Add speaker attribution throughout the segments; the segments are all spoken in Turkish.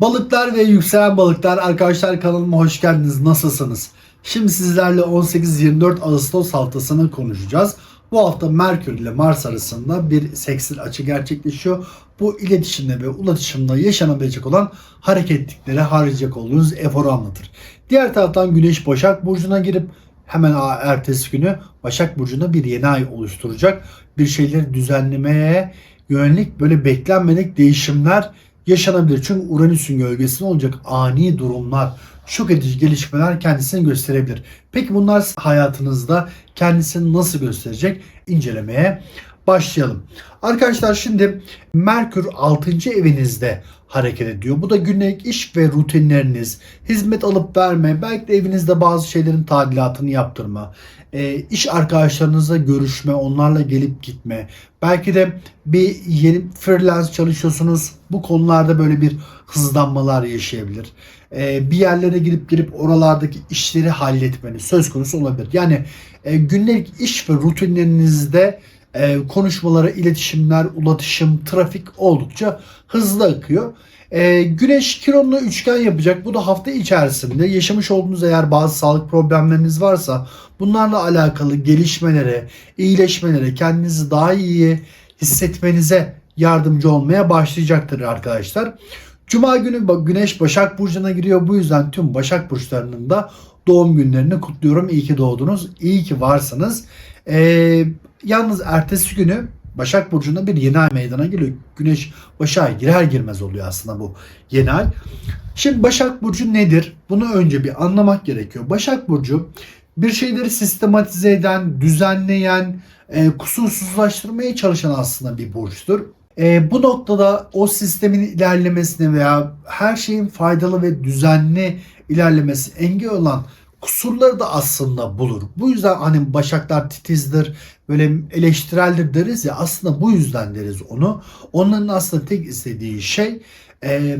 Speaker 1: Balıklar ve yükselen balıklar arkadaşlar kanalıma hoş geldiniz. Nasılsınız? Şimdi sizlerle 18-24 Ağustos haftasını konuşacağız. Bu hafta Merkür ile Mars arasında bir seksil açı gerçekleşiyor. Bu iletişimde ve ulaşımda yaşanabilecek olan hareketliklere harcayacak olduğunuz eforu anlatır. Diğer taraftan Güneş Başak Burcu'na girip hemen ertesi günü Başak Burcu'nda bir yeni ay oluşturacak. Bir şeyleri düzenlemeye yönelik böyle beklenmedik değişimler yaşanabilir. Çünkü Uranüs'ün gölgesinde olacak ani durumlar, şok edici gelişmeler kendisini gösterebilir. Peki bunlar hayatınızda kendisini nasıl gösterecek? İncelemeye başlayalım. Arkadaşlar şimdi Merkür 6. evinizde hareket ediyor. Bu da günlük iş ve rutinleriniz, hizmet alıp verme, belki de evinizde bazı şeylerin tadilatını yaptırma, e, iş arkadaşlarınızla görüşme, onlarla gelip gitme, belki de bir yeni freelance çalışıyorsunuz. Bu konularda böyle bir hızlanmalar yaşayabilir. E, bir yerlere gidip girip oralardaki işleri halletmeniz söz konusu olabilir. Yani e, günlük iş ve rutinlerinizde e, konuşmalara, iletişimler, ulaşım, trafik oldukça hızlı akıyor. E, güneş Kiron'la üçgen yapacak. Bu da hafta içerisinde yaşamış olduğunuz eğer bazı sağlık problemleriniz varsa bunlarla alakalı gelişmelere, iyileşmelere, kendinizi daha iyi hissetmenize yardımcı olmaya başlayacaktır arkadaşlar. Cuma günü Güneş Başak Burcu'na giriyor. Bu yüzden tüm Başak Burçlarının da doğum günlerini kutluyorum. İyi ki doğdunuz. İyi ki varsınız. Ee, yalnız ertesi günü Başak Burcu'nda bir yeni ay meydana geliyor. Güneş Başak'a girer girmez oluyor aslında bu yeni ay. Şimdi Başak Burcu nedir? Bunu önce bir anlamak gerekiyor. Başak Burcu bir şeyleri sistematize eden, düzenleyen, e, kusursuzlaştırmaya çalışan aslında bir burçtur. E, bu noktada o sistemin ilerlemesine veya her şeyin faydalı ve düzenli ilerlemesi engel olan kusurları da aslında bulur. Bu yüzden hani başaklar titizdir, böyle eleştireldir deriz ya aslında bu yüzden deriz onu. Onların aslında tek istediği şey e,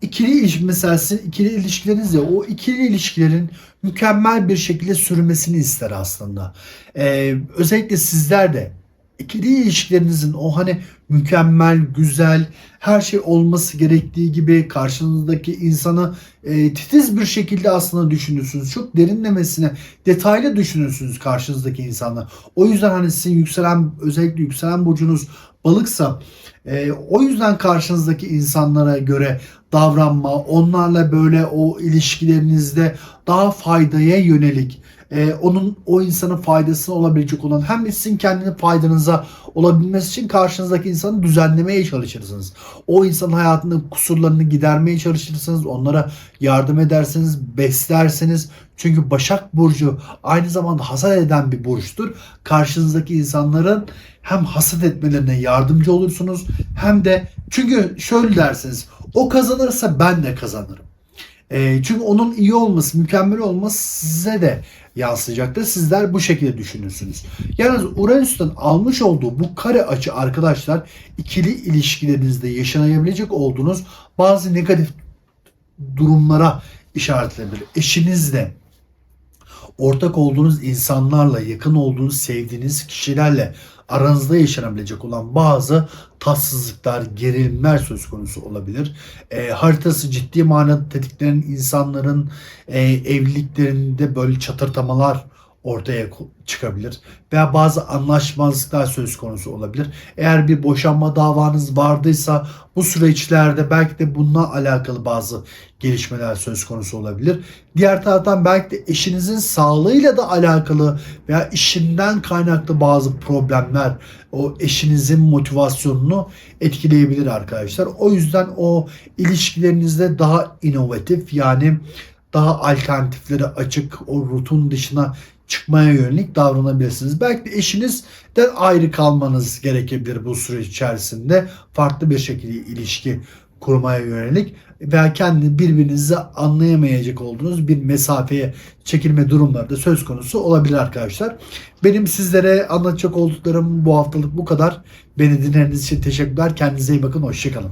Speaker 1: ikili ilişki mesela sizin ikili ilişkileriniz ya o ikili ilişkilerin mükemmel bir şekilde sürmesini ister aslında. E, özellikle sizler de ikili ilişkilerinizin o hani mükemmel, güzel, her şey olması gerektiği gibi karşınızdaki insanı e, titiz bir şekilde aslında düşünürsünüz. Çok derinlemesine, detaylı düşünürsünüz karşınızdaki insanla. O yüzden hani sizin yükselen, özellikle yükselen burcunuz balıksa e, o yüzden karşınızdaki insanlara göre davranma, onlarla böyle o ilişkilerinizde daha faydaya yönelik e, onun o insanın faydasına olabilecek olan hem sizin kendini faydanıza olabilmesi için karşınızdaki insanı düzenlemeye çalışırsınız. O insanın hayatında kusurlarını gidermeye çalışırsınız. Onlara yardım edersiniz, beslersiniz. Çünkü Başak Burcu aynı zamanda hasat eden bir burçtur. Karşınızdaki insanların hem hasat etmelerine yardımcı olursunuz hem de çünkü şöyle dersiniz o kazanırsa ben de kazanırım. E, çünkü onun iyi olması, mükemmel olması size de yansıyacaktır. Sizler bu şekilde düşünürsünüz. Yalnız Uranüs'ten almış olduğu bu kare açı arkadaşlar ikili ilişkilerinizde yaşanabilecek olduğunuz bazı negatif durumlara işaret. Eşinizle, ortak olduğunuz insanlarla, yakın olduğunuz, sevdiğiniz kişilerle aranızda yaşanabilecek olan bazı tatsızlıklar, gerilimler söz konusu olabilir. E, haritası ciddi manada tetikleyen insanların e, evliliklerinde böyle çatırtamalar ortaya çıkabilir. Veya bazı anlaşmazlıklar söz konusu olabilir. Eğer bir boşanma davanız vardıysa bu süreçlerde belki de bununla alakalı bazı gelişmeler söz konusu olabilir. Diğer taraftan belki de eşinizin sağlığıyla da alakalı veya işinden kaynaklı bazı problemler o eşinizin motivasyonunu etkileyebilir arkadaşlar. O yüzden o ilişkilerinizde daha inovatif yani daha alternatiflere açık o rutun dışına çıkmaya yönelik davranabilirsiniz. Belki de eşinizden ayrı kalmanız gerekebilir bu süreç içerisinde. Farklı bir şekilde ilişki kurmaya yönelik veya kendi birbirinizi anlayamayacak olduğunuz bir mesafeye çekilme durumları da söz konusu olabilir arkadaşlar. Benim sizlere anlatacak olduklarım bu haftalık bu kadar. Beni dinlediğiniz için teşekkürler. Kendinize iyi bakın. Hoşçakalın.